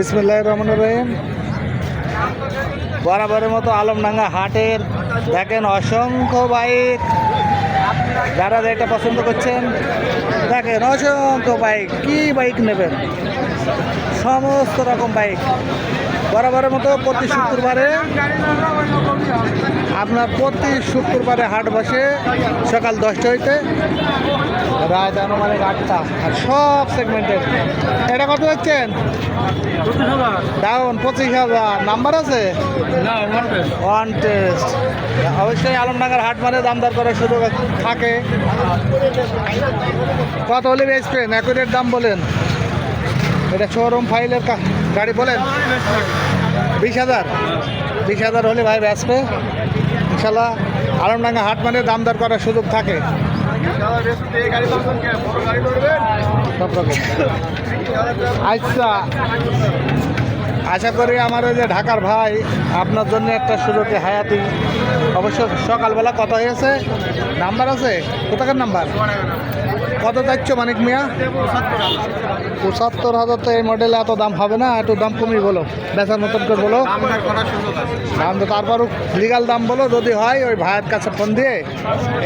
বিসমুল্লাহ রহমান রহিম। বরাবরের মতো আলমডাঙ্গা হাটের দেখেন অসংখ্য বাইক। যারা এটা পছন্দ করছেন দেখেন অসংখ্য বাইক কি বাইক নেবেন? সমস্ত রকম বাইক বরাবরের মতো প্রতি শুক্রবারে আপনার প্রতি শুক্রবারে হাট বসে সকাল দশটা হইতে রাত আনুমানিক আটটা। আর সব সেগমেন্টের এটা কত হচ্ছেন? ডাউন পঁচিশ হাজার। নাম্বার আছে? ওয়ান টেস্ট অবশ্যই আলমডাঙ্গার হাট মানে দামদার করার সুযোগ থাকে। কত হলে বেচবেন? অ্যাকুরেট দাম বলেন। এটা শোরুম ফাইলের গাড়ি বলেন? বিশ হাজার। বিশ হাজার হলে ভাই বেচবে। ইনশাল্লাহ আলমডাঙ্গা হাট মানে দামদার করার সুযোগ থাকে। আচ্ছা। আশা করি আমার যে ঢাকার ভাই আপনার জন্য একটা সুযোগে হায়াতি। অবশ্য সকালবেলা কথা হয়েছে। নাম্বার আছে? কোথাকার নাম্বার? কত যাচ্ছ মানিক মিয়া? পঁচাত্তর হাজার তো এই মডেলে এত দাম হবে না, একটু দাম কমিয়ে বলো, বেচার মতন করে বলো। দাম তো তারপরও লিগাল দাম বলো, যদি হয় ওই ভাইয়ের কাছে ফোন দিয়ে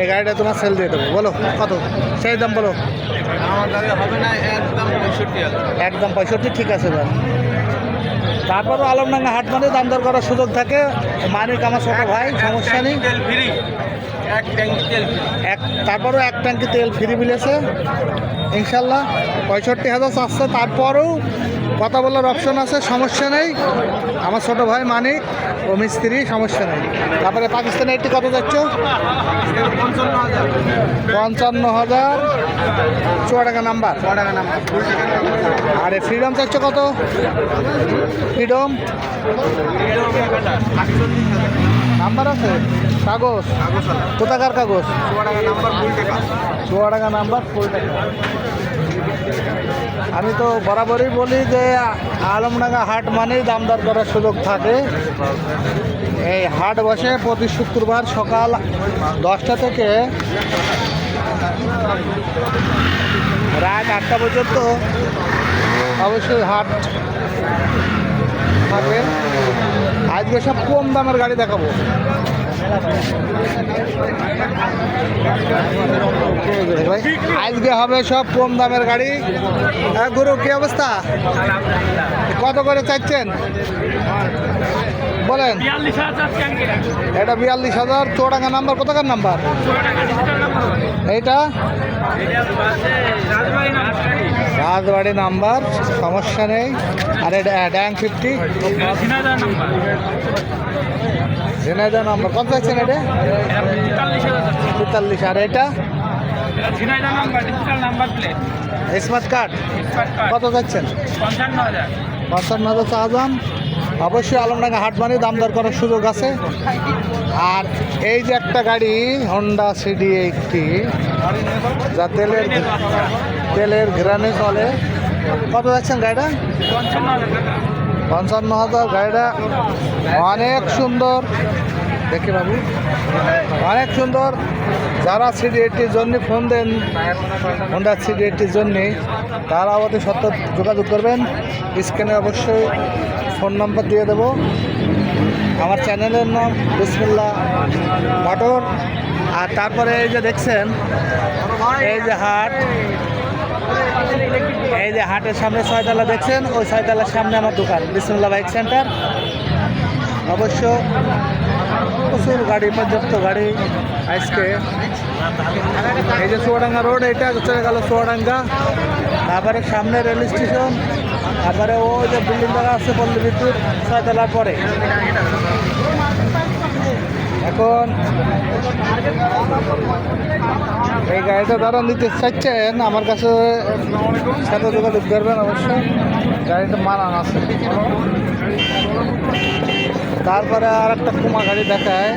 এই গাড়িটা তোমার সেল দিয়ে দেবো। বলো, কত? সেই দাম বলো। একদম পঁয়ষট্টি, ঠিক আছে ভাই তারপরও আলমডাঙ্গা হাট মানে দাম দর করার সুযোগ থাকে। মানিক আমার ছোট ভাই, সমস্যা নেই। এক তারপরও এক ট্যাঙ্কি তেল ফ্রি মিলেছে ইনশাল্লাহ পঁয়ষট্টি হাজার চারশো। তারপরেও কথা বলার অপশন আছে, সমস্যা নেই। আমার ছোটো ভাই মানিক ও মিস্ত্রি, সমস্যা নেই। তারপরে পাকিস্তানে একটি কত যাচ্ছ? পঞ্চান্ন হাজার। টাকা নাম্বার। আরে ফ্রিডম চাচ্ছ কত? ফ্রিডম নাম্বার আছে? কাগজ। কোথাকার কাগজ? চুয়াডাঙ্গা নাম্বার, ফুল টাকা। আমি তো বরাবরই বলি যে আলমডাঙ্গা হাট মানেই দামদার করার সুযোগ থাকে। এই হাট বসে প্রতি শুক্রবার সকাল দশটা থেকে রাত আটটা পর্যন্ত অবশ্যই হাট থাকে। আজকে সব কম দামের গাড়ি দেখাবো। আজকে হবে সব কম দামের গাড়ি। গুরু, কি অবস্থা? কত করে চাইছেন? বলেন। এটা বিয়াল্লিশ হাজার চৌডাঙ্গা নাম্বার কোথাকার নাম্বার? এইটা? রাজবাড়ি নাম্বার, সমস্যা নেই। আর এটা ড্যাং ফিফটি ঝিনাইদা নাম্বার কত চাইছেন এটা? তেতাল্লিশ আর এটা? Smart card? কত যাচ্ছেন? পঞ্চান্ন হাজার। চা অবশ্যই আলমডাঙ্গা হাট মানে দাম দর করার সুযোগ আছে। আর এই যে একটা গাড়ি হন্ডা সিডি এইটটি যা তেলের তেলের ঘেরানে চলে। কত যাচ্ছেন গাড়িটা? পঞ্চান্ন হাজার গাড়িটা অনেক সুন্দর। দেখে বাবু। অনেক সুন্দর। যারা সিডি এইটটির জন্য ফোন দেন হোন্ডা সিডি এইটটির জন্যে, তারা অতি সত্য যোগাযোগ করবেন। স্ক্রিনে অবশ্যই ফোন নাম্বার দিয়ে দেবো। আমার চ্যানেলের নাম বিসমুল্লাহ মোটর। আর তারপরে এই যে দেখছেন, এই যে হাট এই যে হাটের সামনে ছয়তলা দেখছেন, ওই ছয়তলার সামনে আমার দোকান, বিসমুল্লাহ বাইক সেন্টার। অবশ্য প্রচুর গাড়ি পর্যাপ্ত গাড়ি আজকে। এই যে চুয়াডাঙ্গা রোড এটা চলে গেল চুয়াডাঙ্গা। তারপরে সামনে রেল স্টেশন, তারপরে ও যে বিল্ডিং দেখা আছে পল্লী বিদ্যুৎ, ছয়তলার পরে। এখন এই গাড়িটা দাঁড়ান নিতে চাইছেন আমার কাছে সাথে যোগাযোগ করবেন অবশ্যই। গাড়িটা মারান আছে। তারপরে আর একটা কুমা গাড়ি দেখায়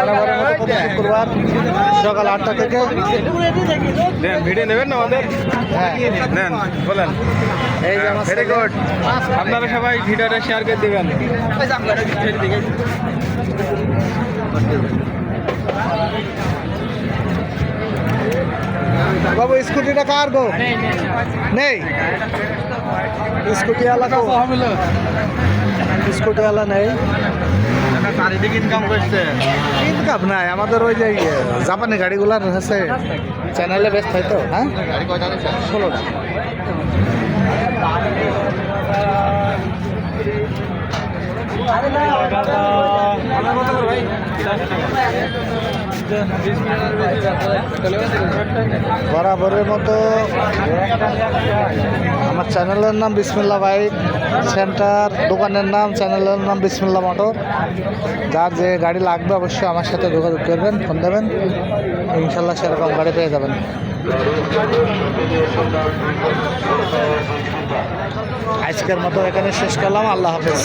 বরাবরের মতো প্রতি শুক্রবার সকাল আটটা থেকে। ভিডিও নেবেন না আমাদের? হ্যাঁ। নেন বলেন। এই যে ভেরি গুড আপনারা সবাই ভিডিওটা শেয়ার করে দেবেন। বাবু স্কুটিটা কার গো? নেই। স্কুটি আলা তো নেই। চারিদিকে ইনকাম করছে। ইনকাম নাই আমাদের ওই যে জাপানি গাড়িগুলার হচ্ছে চ্যানেলে বেস্ট হয় তো হ্যাঁ? গাড়ি কয়টা ষোলোটা। বরাবরের মতো আমার চ্যানেলের নাম বিসমিল্লা বাইক সেন্টার দোকানের নাম, চ্যানেলের নাম বিসমিল্লা মোটর। যার যে গাড়ি লাগবে অবশ্যই আমার সাথে যোগাযোগ করবেন, ফোন দেবেন, ইনশাল্লাহ সেরকম গাড়ি পেয়ে যাবেন। আজকের মতো এখানে শেষ করলাম, আল্লাহ হাফেজ।